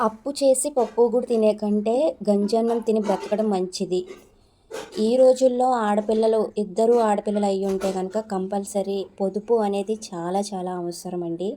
అప్పు చేసి పప్పు కూడా తినే కంటే గంజన్నం తిని బ్రతకడం మంచిది. ఈ రోజుల్లో ఆడపిల్లలు ఇద్దరు ఆడపిల్లలు అయి ఉంటే కనుక కంపల్సరీ పొదుపు అనేది చాలా చాలా అవసరం అండి.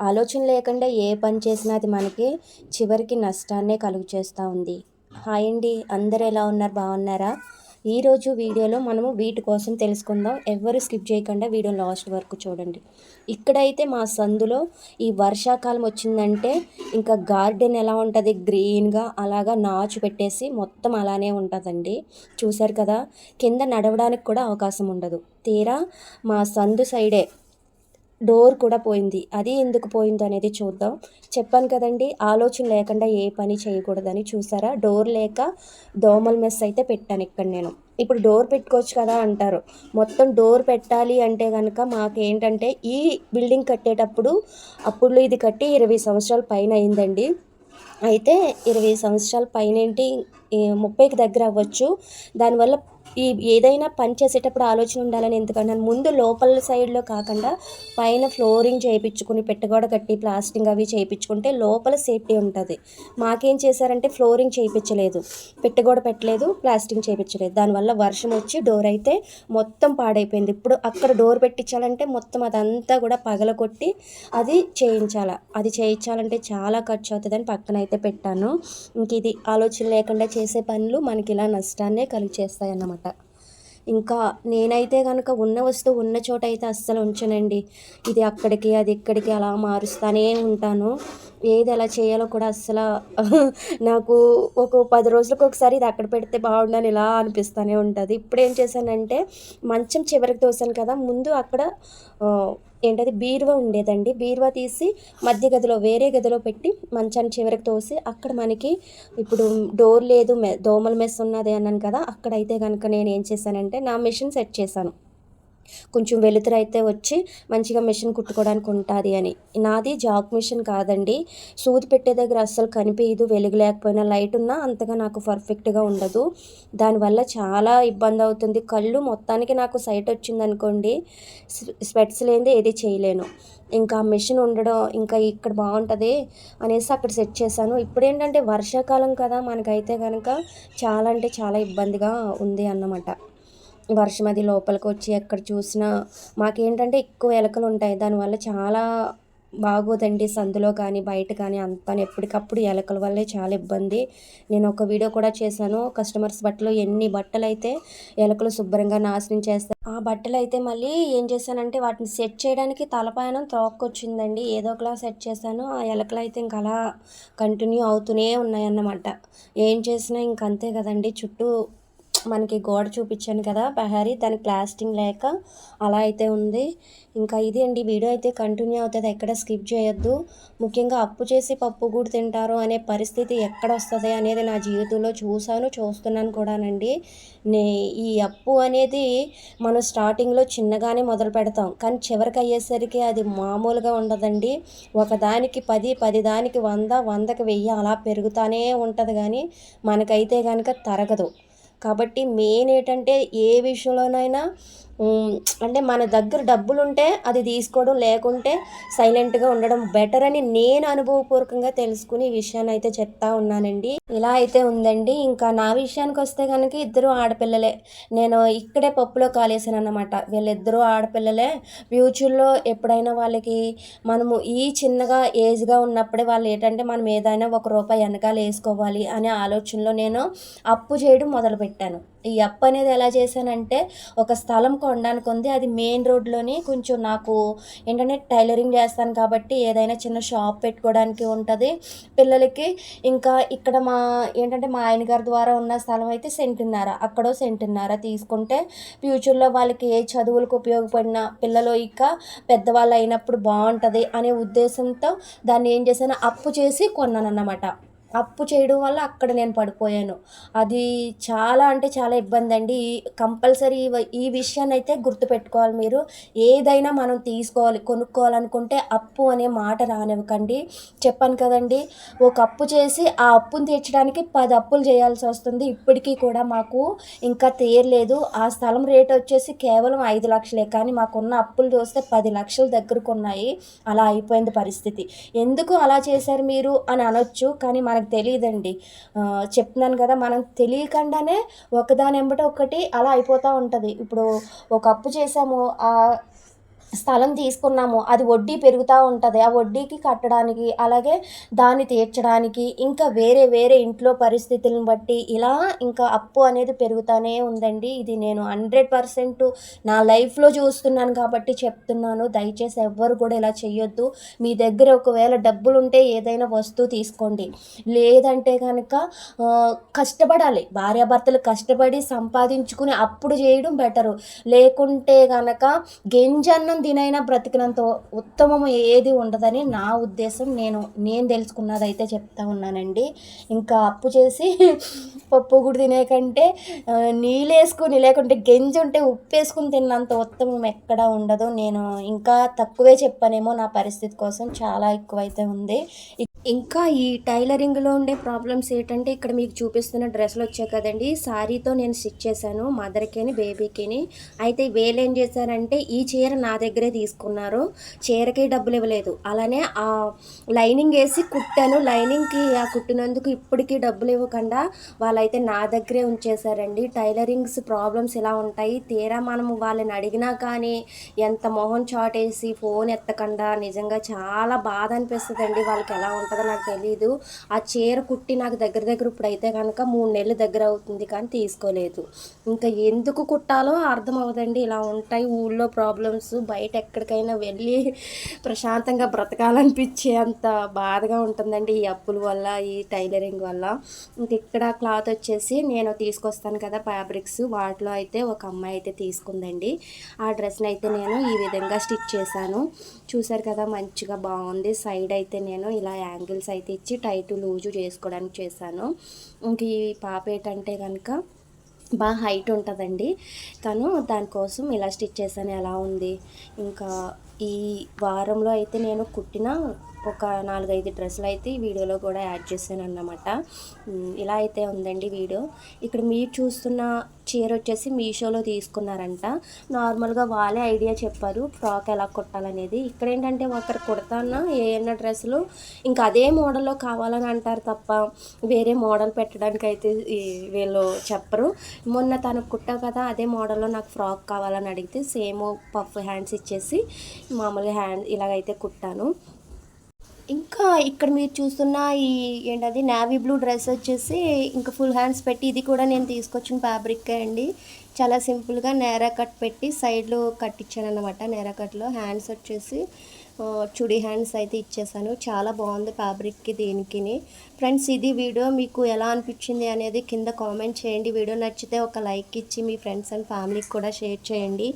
ఆలోచన లేకుండా ఏ పని చేసినా అది మనకి చివరికి నష్టాన్నే కలుగు చేస్తూ ఉంది. హాయ్ అండి. అందరు ఎలా ఉన్నారు? బాగున్నారా? ఈరోజు వీడియోలో మనము వీటి కోసం తెలుసుకుందాం. ఎవరు స్కిప్ చేయకుండా వీడియో లాస్ట్ వరకు చూడండి. ఇక్కడైతే మా సందులో ఈ వర్షాకాలం వచ్చిందంటే ఇంకా గార్డెన్ ఎలా ఉంటుంది గ్రీన్గా అలాగా నాచు పెట్టేసి మొత్తం అలానే ఉంటుందండి. చూశారు కదా? కింద నడవడానికి కూడా అవకాశం ఉండదు. తీరా మా సందు సైడే డోర్ కూడా పోయింది. అది ఎందుకు పోయింది అనేది చూద్దాం. చెప్పాను కదండి ఆలోచన లేకుండా ఏ పని చేయకూడదని చూసారా? డోర్ లేక దోమల మెస్ అయితే పెట్టాను ఇక్కడ నేను. ఇప్పుడు డోర్ పెట్టుకోవచ్చు కదా అంటారు. మొత్తం డోర్ పెట్టాలి అంటే కనుక మాకేంటంటే ఈ బిల్డింగ్ కట్టేటప్పుడు అప్పుడు ఇది కట్టి ఇరవై సంవత్సరాల పైన అయిందండి. అయితే ఇరవై సంవత్సరాల పైన ఏంటి ముప్పైకి దగ్గర అవ్వచ్చు. దానివల్ల ఈ ఏదైనా పని చేసేటప్పుడు ఆలోచన ఉండాలని ఎందుకన్నాను ముందు లోపల సైడ్లో కాకుండా పైన ఫ్లోరింగ్ చేయించుకుని పెట్టగోడ కట్టి ప్లాస్టింగ్ అవి చేయించుకుంటే లోపల సేఫ్టీ ఉంటుంది. మాకేం చేశారంటే ఫ్లోరింగ్ చేయించలేదు. పెట్టగోడ పెట్టలేదు ప్లాస్టింగ్ చేయించలేదు. దానివల్ల వర్షం వచ్చి డోర్ అయితే మొత్తం పాడైపోయింది. ఇప్పుడు అక్కడ డోర్ పెట్టించాలంటే మొత్తం అదంతా కూడా పగల కొట్టి అది చేయించాల. అది చేయించాలంటే చాలా ఖర్చు అవుతుందని పక్కన అయితే పెట్టాను. ఇంక ఇది ఆలోచన లేకుండా చేసే పనులు మనకి ఇలా నష్టాన్నే కలిగి చేస్తాయి అన్నమాట ఇంకా నేనైతే కనుక ఉన్న వస్తువు ఉన్న చోట అయితే అస్సలు ఉంచనండి. ఇది అక్కడికి అది ఇక్కడికి అలా మారుస్తానే ఉంటాను. ఏది ఎలా చేయాలో కూడా అస్సలు నాకు ఒక పది రోజులకు ఒకసారి ఇది అక్కడ పెడితే బాగుండని ఇలా అనిపిస్తూనే ఉంటుంది. ఇప్పుడు ఏం చేశానంటే మంచం చివరికి తోసాను కదా ముందు అక్కడ ఏంటది? బీరువా ఉండేదండి. బీరువా తీసి మధ్య గదిలో వేరే గదిలో పెట్టి మంచాన్ని చివరికి తోసి అక్కడ మనకి ఇప్పుడు డోర్ లేదు మె దోమల మెస్ ఉన్నది అన్నాను కదా అక్కడైతే కనుక నేను ఏం చేశానంటే నా మిషన్ సెట్ చేశాను. కొంచెం వెలుతురు అయితే వచ్చి మంచిగా మిషన్ కుట్టుకోవడానికి ఉంటుంది అని. నాది జాక్ మిషన్ కాదండి. సూది పెట్టే దగ్గర అస్సలు కనిపించదు వెలుగు లేకపోయినా లైట్ ఉన్నా అంతగా నాకు పర్ఫెక్ట్గా ఉండదు. దానివల్ల చాలా ఇబ్బంది అవుతుంది. కళ్ళు మొత్తానికి నాకు సైట్ వచ్చింది అనుకోండి స్వెట్స్ లేనిదే ఏది చేయలేను. ఇంకా మిషన్ ఉండడం ఇంకా ఇక్కడ బాగుంటుంది అనేసి అక్కడ సెట్ చేశాను. ఇప్పుడు ఏంటంటే వర్షాకాలం కదా మనకైతే కనుక చాలా అంటే చాలా ఇబ్బందిగా ఉంది అన్నమాట. వర్షం అది లోపలికి వచ్చి ఎక్కడ చూసినా మాకేంటంటే ఎక్కువ ఎలకలు ఉంటాయి. దానివల్ల చాలా బాగోదండి సందులో కానీ బయట కానీ అంతా. ఎప్పటికప్పుడు ఎలకల వల్లే చాలా ఇబ్బంది. నేను ఒక వీడియో కూడా చేశాను. కస్టమర్స్ బట్టలు ఎన్ని బట్టలు అయితే ఎలకలు శుభ్రంగా నాశనం చేస్తాయి. ఆ బట్టలు అయితే మళ్ళీ ఏం చేశానంటే వాటిని సెట్ చేయడానికి తలపాయనం త్రోక్కొచ్చిందండి ఏదో ఒకలా సెట్ చేశాను. ఆ ఎలకలు అయితే ఇంక అలా కంటిన్యూ అవుతూనే ఉన్నాయన్నమాట. ఏం చేసినా ఇంకంతే కదండి. చుట్టూ మనకి గోడ చూపించాను కదా ప్రహరీ దానికి ప్లాస్టింగ్ లేక అలా అయితే ఉంది. ఇంకా ఇది అండి వీడియో అయితే కంటిన్యూ అవుతుంది. ఎక్కడ స్కిప్ చేయొద్దు. ముఖ్యంగా అప్పు చేసి పప్పు కూడా తింటారు అనే పరిస్థితి ఎక్కడ వస్తుంది అనేది నా జీవితంలో చూశాను చూస్తున్నాను కూడానండి. నే ఈ అప్పు అనేది మనం స్టార్టింగ్లో చిన్నగానే మొదలు పెడతాం. కానీ చివరికి అయ్యేసరికి అది మామూలుగా ఉండదండి. ఒకదానికి పది పది దానికి వంద వందకి వెయ్యి అలా పెరుగుతానే ఉంటుంది కానీ మనకైతే కనుక తరగదు. కాబట్టి మెయిన్ ఏంటంటే ఏ విషయంలోనైనా అంటే మన దగ్గర డబ్బులు ఉంటే అది తీసుకోవడం లేకుంటే సైలెంట్గా ఉండడం బెటర్ అని నేను అనుభవపూర్వకంగా తెలుసుకుని ఈ విషయాన్ని అయితే చెప్తా ఉన్నానండి. ఇలా అయితే ఉందండి. ఇంకా నా విషయానికి వస్తే కనుక ఇద్దరు ఆడపిల్లలే. నేను ఇక్కడే పప్పులో కాలేసాను అనమాట వీళ్ళిద్దరూ ఆడపిల్లలే. ఫ్యూచర్లో ఎప్పుడైనా వాళ్ళకి మనము ఈ చిన్నగా ఏజ్గా ఉన్నప్పుడే వాళ్ళు ఏంటంటే మనం ఏదైనా ఒక రూపాయి వెనకాల వేసుకోవాలి అనే ఆలోచనలో నేను అప్పు చేయడం మొదలుపెట్టాను. ఈ అప్ అనేది ఎలా చేశానంటే ఒక స్థలం కొనడానికి ఉంది. అది మెయిన్ రోడ్లోని కొంచెం నాకు ఏంటంటే టైలరింగ్ చేస్తాను కాబట్టి ఏదైనా చిన్న షాప్ పెట్టుకోవడానికి ఉంటుంది. పిల్లలకి ఇంకా ఇక్కడ మా ఏంటంటే మా ఆయన గారి ద్వారా ఉన్న స్థలం అయితే సెంటున్నర అక్కడో సెంటున్నర తీసుకుంటే ఫ్యూచర్లో వాళ్ళకి ఏ చదువులకు ఉపయోగపడిన పిల్లలు ఇక పెద్దవాళ్ళు అయినప్పుడు బాగుంటుంది అనే ఉద్దేశంతో దాన్ని ఏం చేశాను అప్పు చేసి కొన్నాను అన్నమాట అప్పు చేయడం వల్ల అక్కడ నేను పడిపోయాను. అది చాలా అంటే చాలా ఇబ్బంది అండి కంపల్సరీ ఈ విషయాన్ని అయితే గుర్తుపెట్టుకోవాలి మీరు. ఏదైనా మనం తీసుకోవాలి కొనుక్కోవాలనుకుంటే అప్పు అనే మాట రానివ్వకండి. చెప్పాను కదండి ఒక అప్పు చేసి ఆ అప్పును తీర్చడానికి పది అప్పులు చేయాల్సి వస్తుంది. ఇప్పటికీ కూడా మాకు ఇంకా తీరలేదు. ఆ స్థలం రేట్ వచ్చేసి కేవలం ఐదు లక్షలే. కానీ మాకున్న అప్పులు చూస్తే పది లక్షల దగ్గరకు ఉన్నాయి. అలా అయిపోయింది పరిస్థితి. ఎందుకు అలా చేశారు మీరు అని అనొచ్చు. కానీ మన మనకు తెలియదండి చెప్తున్నాను కదా మనం తెలియకుండానే ఒకదాని వెంబట ఒకటి అలా అయిపోతూ ఉంటుంది. ఇప్పుడు ఒక అప్పు చేసాము ఆ స్థలం తీసుకున్నాము అది వడ్డీ పెరుగుతూ ఉంటుంది. ఆ వడ్డీకి కట్టడానికి అలాగే దాన్ని తీర్చడానికి ఇంకా వేరే వేరే ఇంట్లో పరిస్థితులను బట్టి ఇలా ఇంకా అప్పు అనేది పెరుగుతూనే ఉందండి. ఇది నేను హండ్రెడ్ పర్సెంట్ నా లైఫ్లో చూస్తున్నాను కాబట్టి చెప్తున్నాను. దయచేసి ఎవ్వరు కూడా ఇలా చేయొద్దు మీ దగ్గర ఒకవేళ డబ్బులు ఉంటే ఏదైనా వస్తువు తీసుకోండి. లేదంటే కనుక కష్టపడాలి. భార్యాభర్తలు కష్టపడి సంపాదించుకుని అప్పుడు చేయడం బెటరు. లేకుంటే కనుక గింజన్నం దీనైనా బ్రతికినంత ఉత్తమం ఏది ఉండదని నా ఉద్దేశం. నేను నేను తెలుసుకున్నది అయితే చెప్తా ఉన్నానండి. ఇంకా అప్పు చేసి పప్పు కూడా తినే కంటే నీళ్ళు లేకుంటే గంజి ఉంటే ఉప్పు వేసుకుని తిన్నంత ఉత్తమం ఎక్కడా ఉండదు. నేను ఇంకా తక్కువే చెప్పానేమో నా పరిస్థితి కోసం చాలా ఎక్కువైతే ఉంది. ఇంకా ఈ టైలరింగ్లో ఉండే ప్రాబ్లమ్స్ ఏంటంటే ఇక్కడ మీకు చూపిస్తున్న డ్రెస్సులు వచ్చాయి కదండి. శారీతో నేను స్టిచ్ చేశాను మదర్కిని బేబీకిని. అయితే వీళ్ళు ఏం చేశారంటే ఈ చీర నా దగ్గరే తీసుకున్నారు. చీరకి డబ్బులు ఇవ్వలేదు. అలానే ఆ లైనింగ్ వేసి కుట్టాను. లైనింగ్కి ఆ కుట్టినందుకు ఇప్పటికీ డబ్బులు ఇవ్వకుండా వాళ్ళైతే నా దగ్గరే ఉంచేశారండి. టైలరింగ్స్ ప్రాబ్లమ్స్ ఇలా ఉంటాయి. తీరా మనము వాళ్ళని అడిగినా కానీ ఎంత మొహం చాటేసి ఫోన్ ఎత్తకుండా నిజంగా చాలా బాధ అనిపిస్తుంది అండి వాళ్ళకి ఎలా ఉంటుంది నాకు తెలియదు ఆ చీర కుట్టి నాకు దగ్గర దగ్గర ఇప్పుడైతే కనుక మూడు నెలలు దగ్గర అవుతుంది కానీ తీసుకోలేదు. ఇంకా ఎందుకు కుట్టాలో అర్థం అవ్వదండి. ఇలా ఉంటాయి ఊళ్ళో ప్రాబ్లమ్స్ బయట ఎక్కడికైనా వెళ్ళి ప్రశాంతంగా బ్రతకాలనిపించే అంత బాధగా ఉంటుందండి ఈ అప్పుల వల్ల ఈ టైలరింగ్ వల్ల. ఇంక ఇక్కడ క్లాత్ వచ్చేసి నేను తీసుకొస్తాను కదా ఫ్యాబ్రిక్స్ వాటిలో అయితే ఒక అమ్మాయి అయితే తీసుకుందండి. ఆ డ్రెస్ని అయితే నేను ఈ విధంగా స్టిచ్ చేశాను. చూసారు కదా మంచిగా బాగుంది. సైడ్ అయితే నేను ఇలా యాంగిల్స్ అయితే ఇచ్చి టైట్ లూజు చేసుకోవడానికి చేశాను. ఇంక ఈ పాప ఏంటంటే కనుక బాగా హైట్ ఉంటుందండి. తను దానికోసం ఇలా స్టిచ్ చేశాను ఎలా ఉంది. ఇంకా ఈ వారంలో అయితే నేను కుట్టిన ఒక నాలుగైదు డ్రెస్సులు అయితే ఈ వీడియోలో కూడా యాడ్ చేశాను అన్నమాట ఇలా అయితే ఉందండి వీడియో. ఇక్కడ మీరు చూస్తున్న చీర వచ్చేసి మీషోలో తీసుకున్నారంట. నార్మల్గా వాళ్ళే ఐడియా చెప్పారు ఫ్రాక్ ఎలా కుట్టాలనేది. ఇక్కడ ఏంటంటే ఒకరు కుడతాన ఏమన్నా డ్రెస్సులు ఇంకా అదే మోడల్లో కావాలని అంటారు తప్ప వేరే మోడల్ పెట్టడానికి అయితే వీళ్ళు చెప్పరు. మొన్న తనకు కుట్టా కదా అదే మోడల్లో నాకు ఫ్రాక్ కావాలని అడిగితే సేమ్ పఫ్ హ్యాండ్స్ ఇచ్చేసి మామూలుగా హ్యాండ్ ఇలాగైతే కుట్టాను. ఇంకా ఇక్కడ మీరు చూస్తున్న ఈ ఏంటది నావీ బ్లూ డ్రెస్ వచ్చేసి ఇంకా ఫుల్ హ్యాండ్స్ పెట్టి ఇది కూడా నేను తీసుకొచ్చిన ఫ్యాబ్రిక్ అండి. చాలా సింపుల్గా నేరా కట్ పెట్టి సైడ్లో కట్టించాను అనమాట నేరా కట్లో హ్యాండ్స్ వచ్చేసి చుడి హ్యాండ్స్ అయితే ఇచ్చేసాను. చాలా బాగుంది ఫ్యాబ్రిక్కి దీనికి ఫ్రెండ్స్ ఇది వీడియో మీకు ఎలా అనిపించింది అనేది కింద కామెంట్ చేయండి. వీడియో నచ్చితే ఒక లైక్ ఇచ్చి మీ ఫ్రెండ్స్ అండ్ ఫ్యామిలీకి కూడా షేర్ చేయండి.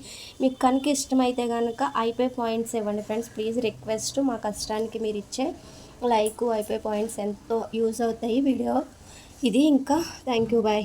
మీకు కనుక ఇష్టమైతే కనుక ఐపే పాయింట్స్ ఇవ్వండి ఫ్రెండ్స్. ప్లీజ్ రిక్వెస్ట్ మా కష్టానికి మీరు ఇచ్చే లైక్ ఐపే పాయింట్స్ ఎంతో యూజ్ అవుతాయి వీడియో. ఇది ఇంకా. Thank you. బాయ్.